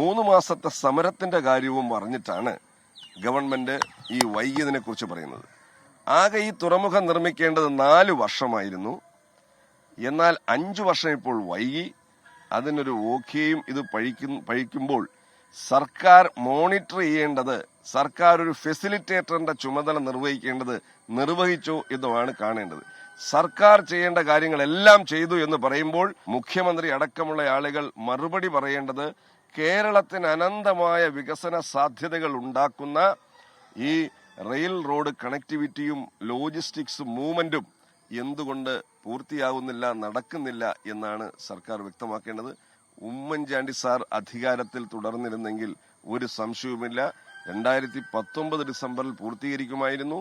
മൂന്ന് മാസത്തെ സമരത്തിന്റെ കാര്യവും പറഞ്ഞിട്ടാണ് ഗവൺമെന്റ് ഈ വൈകിയതിനെ കുറിച്ച് പറയുന്നത്. ആകെ ഈ തുറമുഖം നിർമ്മിക്കേണ്ടത് നാല് വർഷമായിരുന്നു. എന്നാൽ അഞ്ചു വർഷം ഇപ്പോൾ വൈകി. അതിനൊരു ഓക്കെയും ഇത് പഴിക്കും പഴിക്കുമ്പോൾ സർക്കാർ മോണിറ്റർ ചെയ്യേണ്ടത് സർക്കാർ ഒരു ഫെസിലിറ്റേറ്ററിന്റെ ചുമതല നിർവഹിക്കേണ്ടത് നിർവഹിച്ചു എന്നുമാണ് കാണേണ്ടത്. സർക്കാർ ചെയ്യേണ്ട കാര്യങ്ങളെല്ലാം ചെയ്തു എന്ന് പറയുമ്പോൾ മുഖ്യമന്ത്രി അടക്കമുള്ള ആളുകൾ മറുപടി പറയേണ്ടത് കേരളത്തിന് അനന്തമായ വികസന സാധ്യതകൾ ഉണ്ടാക്കുന്ന ഈ റെയിൽ റോഡ് കണക്ടിവിറ്റിയും ലോജിസ്റ്റിക്സ് മൂവ്മെന്റും എന്തുകൊണ്ട് പൂർത്തിയാകുന്നില്ല നടക്കുന്നില്ല എന്നാണ് സർക്കാർ വ്യക്തമാക്കേണ്ടത്. ഉമ്മൻചാണ്ടി സാർ അധികാരത്തിൽ തുടർന്നിരുന്നെങ്കിൽ ഒരു സംശയവുമില്ല. രണ്ടായിരത്തി പത്തൊമ്പത് ഡിസംബറിൽ പൂർത്തീകരിക്കുമായിരുന്നു.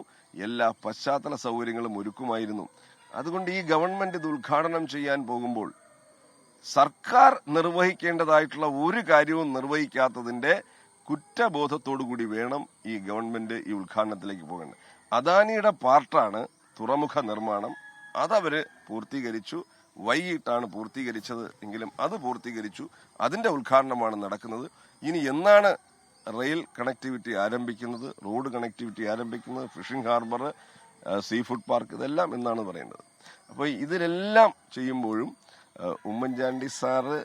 എല്ലാ പശ്ചാത്തല സൗകര്യങ്ങളും ഒരുക്കുമായിരുന്നു. അതുകൊണ്ട് ഈ ഗവൺമെന്റ് ഇത് ഉദ്ഘാടനം ചെയ്യാൻ പോകുമ്പോൾ സർക്കാർ നിർവഹിക്കേണ്ടതായിട്ടുള്ള ഒരു കാര്യവും നിർവഹിക്കാത്തതിന്റെ കുറ്റബോധത്തോടുകൂടി വേണം ഈ ഗവൺമെന്റ് ഈ ഉദ്ഘാടനത്തിലേക്ക് പോകേണ്ടത് അദാനിയുടെ പാർട്ടാണ് തുറമുഖ നിർമ്മാണം. അതവര് പൂർത്തീകരിച്ചു. വൈകിട്ടാണ് പൂർത്തീകരിച്ചത് എങ്കിലും അത് പൂർത്തീകരിച്ചു. അതിന്റെ ഉദ്ഘാടനമാണ് നടക്കുന്നത്. ഇനി എന്നാണ് റെയിൽ കണക്ടിവിറ്റി ആരംഭിക്കുന്നത്? റോഡ് കണക്ടിവിറ്റി ആരംഭിക്കുന്നത്? Fishing harbour sea food park ഇതെല്ലാം എന്നാണ് പറയുന്നത്. അപ്പോൾ ഇതിലെല്ലാം ചെയ്യുമ്പോഴും ഉമ്മൻചാണ്ടി സാറ്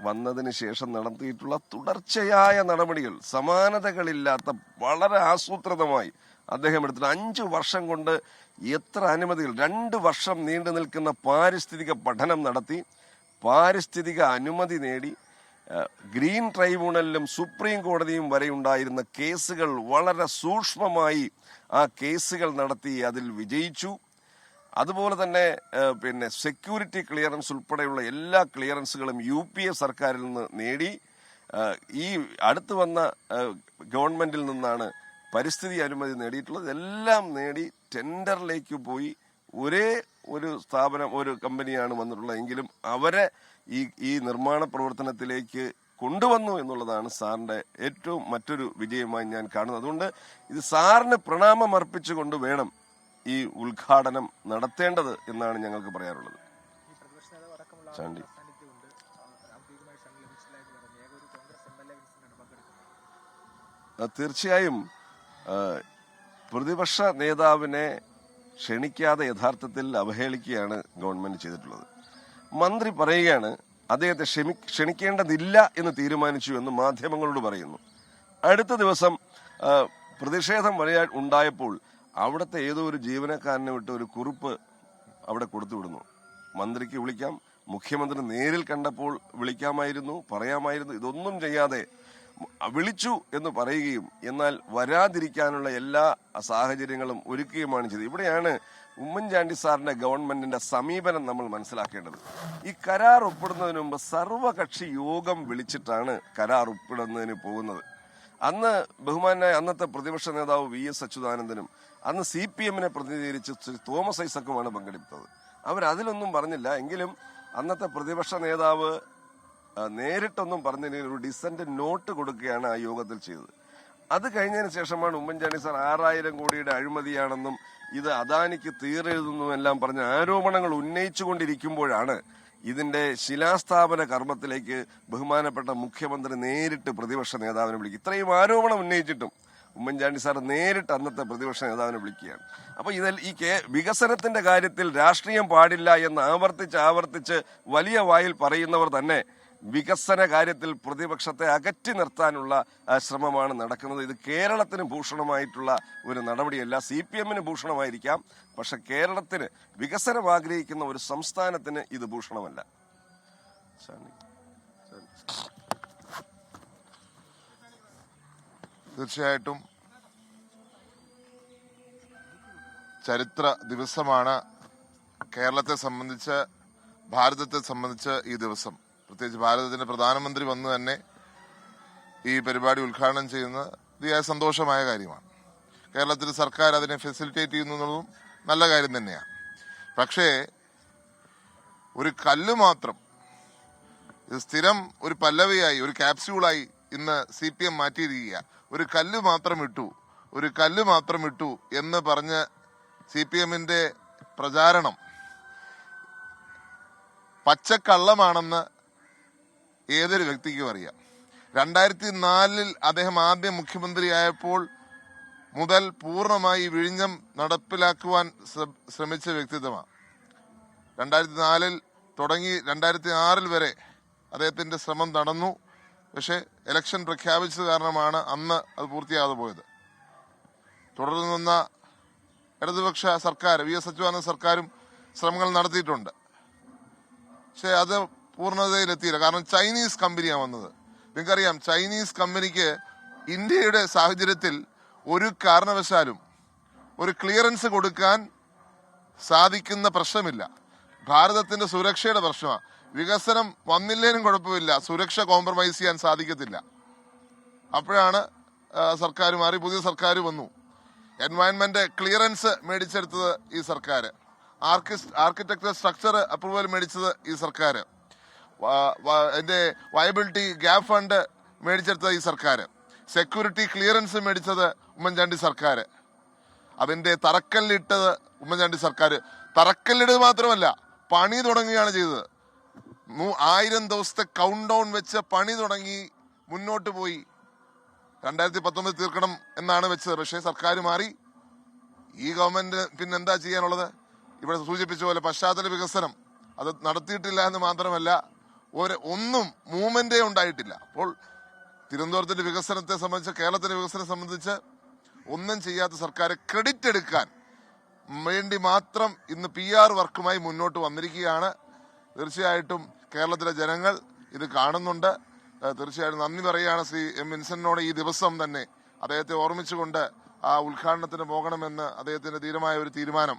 വന്നതിന് ശേഷം നടത്തിയിട്ടുള്ള തുടർച്ചയായ നടപടികൾ സമാനതകളില്ലാത്ത വളരെ ആസൂത്രിതമായി അദ്ദേഹം എടുത്തിട്ട് അഞ്ചു വർഷം കൊണ്ട് എത്ര അനുമതികൾ രണ്ട് വർഷം നീണ്ടു നിൽക്കുന്ന പാരിസ്ഥിതിക പഠനം നടത്തി പാരിസ്ഥിതിക അനുമതി നേടി ഗ്രീൻ ട്രൈബ്യൂണലിലും സുപ്രീം കോടതിയും വരെ ഉണ്ടായിരുന്ന കേസുകൾ വളരെ സൂക്ഷ്മമായി ആ കേസുകൾ നടത്തി അതിൽ വിജയിച്ചു. അതുപോലെ തന്നെ പിന്നെ സെക്യൂരിറ്റി ക്ലിയറൻസ് ഉൾപ്പെടെയുള്ള എല്ലാ ക്ലിയറൻസുകളും യു പി എ സർക്കാരിൽ നിന്ന് നേടി. ഈ അടുത്തു വന്ന ഗവൺമെന്റിൽ നിന്നാണ് പരിസ്ഥിതി അനുമതി നേടിയിട്ടുള്ളത്. എല്ലാം നേടി ടെൻഡറിലേക്ക് പോയി ഒരേ ഒരു സ്ഥാപനം ഒരു കമ്പനിയാണ് വന്നിട്ടുള്ളത്. എങ്കിലും അവരെ ഈ ഈ നിർമ്മാണ പ്രവർത്തനത്തിലേക്ക് കൊണ്ടുവന്നു എന്നുള്ളതാണ് സാറിന്റെ ഏറ്റവും മറ്റൊരു വിജയമായി ഞാൻ കാണുന്നത്. അതുകൊണ്ട് ഇത് സാറിന് പ്രണാമം അർപ്പിച്ചുകൊണ്ട് വേണം ഈ ഉദ്ഘാടനം നടത്തേണ്ടത് എന്നാണ് ഞങ്ങൾക്ക് പറയാറുള്ളത് ചാണ്ടി. തീർച്ചയായും പ്രതിപക്ഷ നേതാവിനെ ക്ഷണിക്കാതെ യഥാർത്ഥത്തിൽ അവഹേളിക്കുകയാണ് ഗവൺമെന്റ് ചെയ്തിട്ടുള്ളത്. മന്ത്രി പറയുകയാണ് അദ്ദേഹത്തെ ക്ഷമി ക്ഷണിക്കേണ്ടതില്ല എന്ന് തീരുമാനിച്ചു എന്ന് മാധ്യമങ്ങളോട് പറയുന്നു. അടുത്ത ദിവസം പ്രതിഷേധം വരെ ഉണ്ടായപ്പോൾ അവിടുത്തെ ഏതോ ഒരു ജീവനക്കാരനെ വിട്ട് ഒരു കുറിപ്പ് അവിടെ കൊടുത്തു വിടുന്നു. മന്ത്രിക്ക് വിളിക്കാം. മുഖ്യമന്ത്രി നേരിൽ കണ്ടപ്പോൾ വിളിക്കാമായിരുന്നു പറയാമായിരുന്നു. ഇതൊന്നും ചെയ്യാതെ വിളിച്ചു എന്ന് പറയുകയും എന്നാൽ വരാതിരിക്കാനുള്ള എല്ലാ സാഹചര്യങ്ങളും ഒരുക്കുകയുമാണ് ചെയ്തത്. ഇവിടെയാണ് ഉമ്മൻചാണ്ടി സാറിന്റെ ഗവൺമെന്റിന്റെ സമീപനം നമ്മൾ മനസ്സിലാക്കേണ്ടത്. ഈ കരാർ ഒപ്പിടുന്നതിന് മുമ്പ് സർവകക്ഷി യോഗം വിളിച്ചിട്ടാണ് കരാർ ഒപ്പിടുന്നതിന് പോകുന്നത്. അന്ന് ബഹുമാനായ അന്നത്തെ പ്രതിപക്ഷ നേതാവ് വി എസ് അച്യുതാനന്ദനും അന്ന് സി പി എമ്മിനെ പ്രതിനിധീകരിച്ച് തോമസ് ഐസക്കുമാണ് പങ്കെടുത്തത്. അവരതിലൊന്നും പറഞ്ഞില്ല. എങ്കിലും അന്നത്തെ പ്രതിപക്ഷ നേതാവ് നേരിട്ടൊന്നും പറഞ്ഞില്ലെങ്കിൽ ഒരു ഡിസന്റ് നോട്ട് കൊടുക്കുകയാണ് ആ യോഗത്തിൽ ചെയ്തത്. അത് കഴിഞ്ഞതിന് ശേഷമാണ് ഉമ്മൻചാണ്ടി സാർ ആറായിരം കോടിയുടെ അഴിമതിയാണെന്നും ഇത് അദാനിക്ക് തീരെഴുതുന്നും എല്ലാം പറഞ്ഞ ആരോപണങ്ങൾ ഉന്നയിച്ചുകൊണ്ടിരിക്കുമ്പോഴാണ് ഇതിന്റെ ശിലാസ്ഥാപന കർമ്മത്തിലേക്ക് ബഹുമാനപ്പെട്ട മുഖ്യമന്ത്രി നേരിട്ട് പ്രതിപക്ഷ നേതാവിനെ വിളിക്കും. ഇത്രയും ആരോപണം ഉന്നയിച്ചിട്ടും ഉമ്മൻചാണ്ടി സാർ നേരിട്ട് അന്നത്തെ പ്രതിപക്ഷ നേതാവിനെ വിളിക്കുകയാണ്. അപ്പൊ ഇതിൽ ഈ കെ വികസനത്തിന്റെ കാര്യത്തിൽ രാഷ്ട്രീയം പാടില്ല എന്ന് ആവർത്തിച്ച് ആവർത്തിച്ച് വലിയ വായിൽ പറയുന്നവർ തന്നെ വികസന കാര്യത്തിൽ പ്രതിപക്ഷത്തെ അകറ്റി നിർത്താനുള്ള ശ്രമമാണ് നടക്കുന്നത്. ഇത് കേരളത്തിന് ഭൂഷണമായിട്ടുള്ള ഒരു നടപടിയല്ല. സി പി എമ്മിന് ഭൂഷണമായിരിക്കാം. പക്ഷെ കേരളത്തിന് വികസനം ആഗ്രഹിക്കുന്ന ഒരു സംസ്ഥാനത്തിന് ഇത് ഭൂഷണമല്ല. തീർച്ചയായിട്ടും ചരിത്ര ദിവസമാണ് കേരളത്തെ സംബന്ധിച്ച് ഭാരതത്തെ സംബന്ധിച്ച് ഈ ദിവസം. പ്രത്യേകിച്ച് ഭാരതത്തിന്റെ പ്രധാനമന്ത്രി വന്നു തന്നെ ഈ പരിപാടി ഉദ്ഘാടനം ചെയ്യുന്നത് അതിയായ സന്തോഷമായ കാര്യമാണ്. കേരളത്തിൽ സർക്കാർ അതിനെ ഫെസിലിറ്റേറ്റ് ചെയ്യുന്നു എന്നുള്ളതും നല്ല കാര്യം തന്നെയാണ്. പക്ഷേ ഒരു കല്ല് മാത്രം സ്ഥിരം ഒരു പല്ലവയായി ഒരു ക്യാപ്സ്യൂളായി ഇന്ന് സി പി എം മാറ്റിയിരിക്കുക. ഒരു കല്ല് മാത്രം ഇട്ടു ഒരു കല്ല് മാത്രം ഇട്ടു എന്ന് പറഞ്ഞ് സി പി എമ്മിന്റെ പ്രചാരണം പച്ചക്കള്ളമാണെന്ന് ഏതൊരു വ്യക്തിക്കും അറിയാം. രണ്ടായിരത്തി നാലിൽ അദ്ദേഹം ആദ്യം മുഖ്യമന്ത്രിയായപ്പോൾ മുതൽ പൂർണമായി വിഴിഞ്ഞം നടപ്പിലാക്കുവാൻ ശ്രമിച്ച വ്യക്തിത്വമാണ്. രണ്ടായിരത്തി നാലിൽ തുടങ്ങി രണ്ടായിരത്തി ആറിൽ വരെ അദ്ദേഹത്തിന്റെ ശ്രമം നടന്നു. പക്ഷേ ഇലക്ഷൻ പ്രഖ്യാപിച്ചത് കാരണമാണ് അന്ന് അത് പൂർത്തിയാകാതെ പോയത്. തുടർന്ന് നിന്ന ഇടതുപക്ഷ സർക്കാർ വി എസ് അച്യുതാനന്ദ സർക്കാരും ശ്രമങ്ങൾ നടത്തിയിട്ടുണ്ട്. പക്ഷെ അത് പൂർണതയിലെത്തിയില്ല കാരണം ചൈനീസ് കമ്പനിയാണ് വന്നത്. നിങ്ങൾക്കറിയാം ചൈനീസ് കമ്പനിക്ക് ഇന്ത്യയുടെ സാഹചര്യത്തിൽ ഒരു കാരണവശാലും ഒരു ക്ലിയറൻസ് കൊടുക്കാൻ സാധിക്കുന്ന പ്രശ്നമില്ല. ഭാരതത്തിന്റെ സുരക്ഷയുടെ പ്രശ്നമാണ് വികസനം വന്നില്ലേനും കുഴപ്പമില്ല. സുരക്ഷ കോംപ്രമൈസ് ചെയ്യാൻ സാധിക്കത്തില്ല. അപ്പോഴാണ് സർക്കാർ മാറി പുതിയ സർക്കാർ വന്നു. എൻവയൺമെന്റ് ക്ലിയറൻസ് മേടിച്ചെടുത്തത് ഈ സർക്കാർ ആർക്കിടെക്ചർ സ്ട്രക്ചർ അപ്രൂവൽ മേടിച്ചത് ഈ സർക്കാർ എന്റെ വയബിലിറ്റി ഗ്യാപ് ഫണ്ട് മേടിച്ചെടുത്തത് ഈ സർക്കാർ സെക്യൂരിറ്റി ക്ലിയറൻസ് മേടിച്ചത് ഉമ്മൻചാണ്ടി സർക്കാർ അതിന്റെ തറക്കല്ലിട്ടത് ഉമ്മൻചാണ്ടി സർക്കാർ തറക്കല്ലിടത് മാത്രമല്ല പണി തുടങ്ങുകയാണ് ചെയ്തത്. ആയിരം ദിവസത്തെ കൗണ്ട് ഡൗൺ വെച്ച് പണി തുടങ്ങി മുന്നോട്ട് പോയി. രണ്ടായിരത്തി പത്തൊമ്പത് തീർക്കണം എന്നാണ് വെച്ചത്. പക്ഷേ സർക്കാർ മാറി. ഈ ഗവൺമെന്റ് പിന്നെ എന്താ ചെയ്യാനുള്ളത്? ഇവിടെ സൂചിപ്പിച്ച പോലെ പശ്ചാത്തല വികസനം. അത് നടത്തിയിട്ടില്ല എന്ന് മാത്രമല്ല ഒരു ഒന്നും മൂവ്മെന്റേ ഉണ്ടായിട്ടില്ല. അപ്പോൾ തിരുവനന്തപുരത്തിന്റെ വികസനത്തെ സംബന്ധിച്ച് കേരളത്തിന്റെ വികസനത്തെ സംബന്ധിച്ച് ഒന്നും ചെയ്യാത്ത സർക്കാർ ക്രെഡിറ്റ് എടുക്കാൻ വേണ്ടി മാത്രം ഇന്ന് പി ആർ വർക്കുമായി മുന്നോട്ട് വന്നിരിക്കുകയാണ്. തീർച്ചയായിട്ടും കേരളത്തിലെ ജനങ്ങൾ ഇത് കാണുന്നുണ്ട്. തീർച്ചയായിട്ടും നന്ദി പറയുകയാണ് ശ്രീ എം വിൻസെന്റിനോട് ഈ ദിവസം തന്നെ. അദ്ദേഹത്തെ ഓർമ്മിച്ചുകൊണ്ട് ആ ഉദ്ഘാടനത്തിന് പോകണമെന്ന് അദ്ദേഹത്തിന്റെ ധീരമായ ഒരു തീരുമാനം.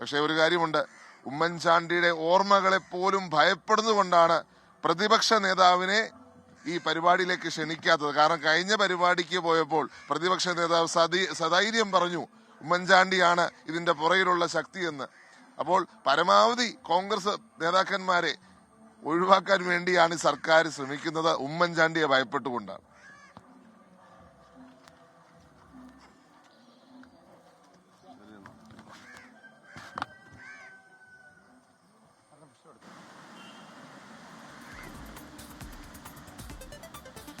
പക്ഷേ ഒരു കാര്യമുണ്ട്. ഉമ്മൻചാണ്ടിയുടെ ഓർമ്മകളെ പോലും ഭയപ്പെടുന്നുകൊണ്ടാണ് പ്രതിപക്ഷ നേതാവിനെ ഈ പരിപാടിയിലേക്ക് ക്ഷണിക്കാത്തത്. കാരണം കഴിഞ്ഞ പരിപാടിക്ക് പോയപ്പോൾ പ്രതിപക്ഷ നേതാവ് സതി- സധൈര്യം പറഞ്ഞു ഉമ്മൻചാണ്ടിയാണ് ഇതിന്റെ പുറകിലുള്ള ശക്തിയെന്ന്. അപ്പോൾ പരമാവധി കോൺഗ്രസ് നേതാക്കന്മാരെ ഒഴിവാക്കാൻ വേണ്ടിയാണ് സർക്കാർ ശ്രമിക്കുന്നത്. ഉമ്മൻചാണ്ടിയെ ഭയപ്പെട്ടുകൊണ്ടാണ്.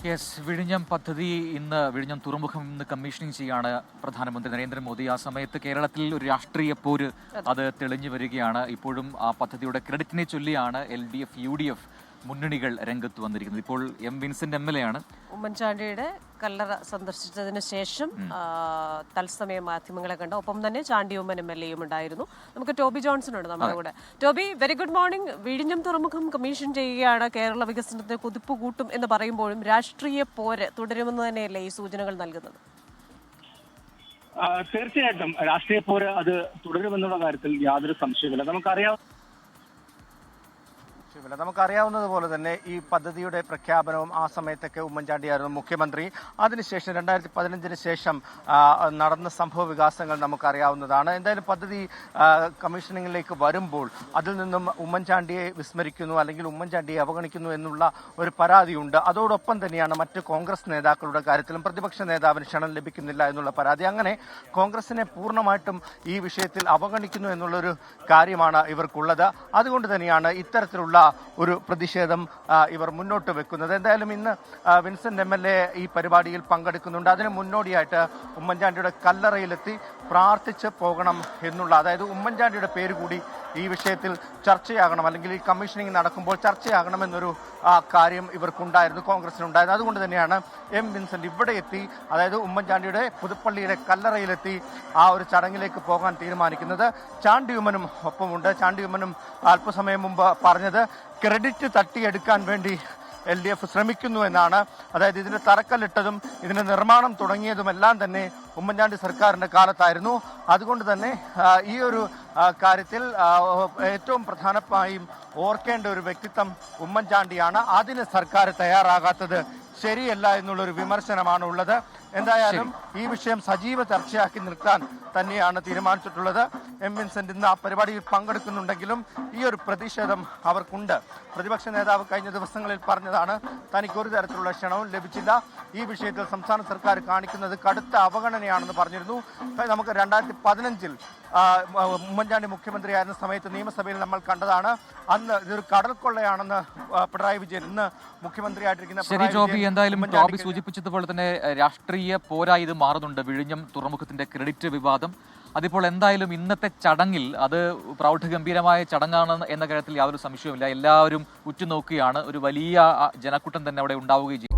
യെസ് വിഴിഞ്ഞം പദ്ധതി ഇന്ന് വിഴിഞ്ഞം തുറമുഖം ഇന്ന് കമ്മീഷനിങ് ചെയ്യാണ് പ്രധാനമന്ത്രി നരേന്ദ്രമോദി. ആ സമയത്ത് കേരളത്തിൽ ഒരു രാഷ്ട്രീയ പോര് അത്. തെളിഞ്ഞു വരികയാണ്. ഇപ്പോഴും ആ പദ്ധതിയുടെ ക്രെഡിറ്റിനെ ചൊല്ലിയാണ് L D F U D F മുന്നണികൾ രംഗത്ത് വന്നിരിക്കുന്നത്. ഇപ്പോൾ M Vincent M L A ആണ്. ഉമ്മൻചാണ്ടിയുടെ കല്ലറ സന്ദർശിച്ചതിന് ശേഷം തത്സമയം മാധ്യമങ്ങളെ കണ്ട ഒപ്പം തന്നെ ചാണ്ടി ഉമ്മൻ എം എൽ എയും ഉണ്ടായിരുന്നു. നമുക്ക് ടോബി ജോൺസൺ ഉണ്ട് നമ്മുടെ കൂടെ. ടോബി വെരി ഗുഡ് മോർണിംഗ് വിഴിഞ്ഞം തുറമുഖം കമ്മീഷൻ ചെയ്യുകയാണ്. കേരള വികസനത്തെ കുതിപ്പ് കൂട്ടും എന്ന് പറയുമ്പോഴും രാഷ്ട്രീയ പോര് തുടരുമെന്ന് തന്നെയല്ലേ ഈ സൂചനകൾ നൽകുന്നത്? ആ, തീർച്ചയായിട്ടും. രാഷ്ട്രീയ പോര് അത് തുടരുമെന്നുള്ള കാര്യത്തിൽ യാതൊരു സംശയമില്ല നമുക്കറിയാം ശരിയല്ല നമുക്കറിയാവുന്നതുപോലെ തന്നെ ഈ പദ്ധതിയുടെ പ്രഖ്യാപനവും ആ സമയത്തൊക്കെ ഉമ്മൻചാണ്ടിയായിരുന്നു മുഖ്യമന്ത്രി. അതിനുശേഷം രണ്ടായിരത്തി പതിനഞ്ചിന് ശേഷം നടന്ന സംഭവ വികാസങ്ങൾ നമുക്കറിയാവുന്നതാണ്. എന്തായാലും പദ്ധതി കമ്മീഷനിങ്ങിലേക്ക് വരുമ്പോൾ അതിൽ നിന്നും ഉമ്മൻചാണ്ടിയെ വിസ്മരിക്കുന്നു അല്ലെങ്കിൽ ഉമ്മൻചാണ്ടിയെ അവഗണിക്കുന്നു എന്നുള്ള ഒരു പരാതിയുണ്ട്. അതോടൊപ്പം തന്നെയാണ് മറ്റ് കോൺഗ്രസ് നേതാക്കളുടെ കാര്യത്തിലും പ്രതിപക്ഷ നേതാവിന് ക്ഷണം ലഭിക്കുന്നില്ല എന്നുള്ള പരാതി. അങ്ങനെ കോൺഗ്രസിനെ പൂർണമായിട്ടും ഈ വിഷയത്തിൽ അവഗണിക്കുന്നു എന്നുള്ളൊരു കാര്യമാണ് ഇവർക്കുള്ളത്. അതുകൊണ്ട് തന്നെയാണ് ഇത്തരത്തിലുള്ള ഒരു പ്രതിഷേധം ഇവർ മുന്നോട്ട് വെക്കുന്നത്. എന്തായാലും ഇന്ന് വിൻസെന്റ് എം എൽ എ ഈ പരിപാടിയിൽ പങ്കെടുക്കുന്നുണ്ട്. അതിന് മുന്നോടിയായിട്ട് ഉമ്മൻചാണ്ടിയുടെ കല്ലറയിലെത്തി പ്രാർത്ഥിച്ച് പോകണം എന്നുള്ള അതായത് ഉമ്മൻചാണ്ടിയുടെ പേര് കൂടി ഈ വിഷയത്തിൽ ചർച്ചയാകണം. അല്ലെങ്കിൽ ഈ കമ്മീഷനിങ് നടക്കുമ്പോൾ ചർച്ചയാകണമെന്നൊരു കാര്യം ഇവർക്കുണ്ടായിരുന്നു കോൺഗ്രസിനുണ്ടായിരുന്നു. അതുകൊണ്ട് തന്നെയാണ് എം വിൻസെന്റ് ഇവിടെ എത്തി അതായത് ഉമ്മൻചാണ്ടിയുടെ പുതുപ്പള്ളിയുടെ കല്ലറയിലെത്തി ആ ഒരു ചടങ്ങിലേക്ക് പോകാൻ തീരുമാനിക്കുന്നത്. ചാണ്ടിയുമ്മനും ഒപ്പമുണ്ട്. ചാണ്ടിയുമ്മനും അല്പസമയം മുമ്പ് പറഞ്ഞത് ക്രെഡിറ്റ് തട്ടിയെടുക്കാൻ വേണ്ടി എൽ ഡി എഫ് ശ്രമിക്കുന്നു എന്നാണ്. അതായത് ഇതിന്റെ തറക്കല്ലിട്ടതും ഇതിന്റെ നിർമ്മാണം തുടങ്ങിയതുമെല്ലാം തന്നെ ഉമ്മൻചാണ്ടി സർക്കാരിന്റെ കാലത്തായിരുന്നു. അതുകൊണ്ട് തന്നെ ഈ ഒരു കാര്യത്തിൽ ഏറ്റവും പ്രധാനമായും ഓർക്കേണ്ട ഒരു വ്യക്തിത്വം ഉമ്മൻചാണ്ടിയാണ്. അതിന് സർക്കാർ തയ്യാറാകാത്തത് ശരിയല്ല എന്നുള്ളൊരു വിമർശനമാണ് ഉള്ളത് എന്തായാലും ഈ വിഷയം സജീവ ചർച്ചയാക്കി നിർത്താൻ തന്നെയാണ് തീരുമാനിച്ചിട്ടുള്ളത്. എം വിൻസെന്റ് ഇന്ന് ആ പരിപാടിയിൽ പങ്കെടുക്കുന്നുണ്ടെങ്കിലും ഈ ഒരു പ്രതിഷേധം അവർക്കുണ്ട്. പ്രതിപക്ഷ നേതാവ് കഴിഞ്ഞ ദിവസങ്ങളിൽ പറഞ്ഞതാണ് തനിക്ക് ഒരു തരത്തിലുള്ള ക്ഷണവും ലഭിച്ചില്ല. ഈ വിഷയത്തിൽ സംസ്ഥാന സർക്കാർ കാണിക്കുന്നത് കടുത്ത അവഗണനയാണെന്ന് പറഞ്ഞിരുന്നു. നമുക്ക് രണ്ടായിരത്തി പതിനഞ്ചിൽ ഉമ്മൻചാണ്ടി മുഖ്യമന്ത്രിയായിരുന്ന സമയത്ത് നിയമസഭയിൽ നമ്മൾ കണ്ടതാണ്. അന്ന് ഇതൊരു കടൽ കൊള്ളയാണെന്ന് പിണറായി വിജയൻ ഇന്ന് മുഖ്യമന്ത്രിയായിട്ടിരിക്കുന്ന ശരി ജോബി എന്തായാലും സൂചിപ്പിച്ചതുപോലെ തന്നെ രാഷ്ട്രീയ പോരായി ഇത് മാറുന്നുണ്ട്. വിഴിഞ്ഞം തുറമുഖത്തിന്റെ ക്രെഡിറ്റ് വിവാദം അതിപ്പോൾ എന്തായാലും ഇന്നത്തെ ചടങ്ങിൽ അത് പ്രൗഢഗംഭീരമായ ചടങ്ങാണ് എന്ന കാര്യത്തിൽ യാതൊരു സംശയവുമില്ല. എല്ലാവരും ഉറ്റുനോക്കുകയാണ്. ഒരു വലിയ ജനക്കൂട്ടം തന്നെ അവിടെ ഉണ്ടാവുകയും ചെയ്യും.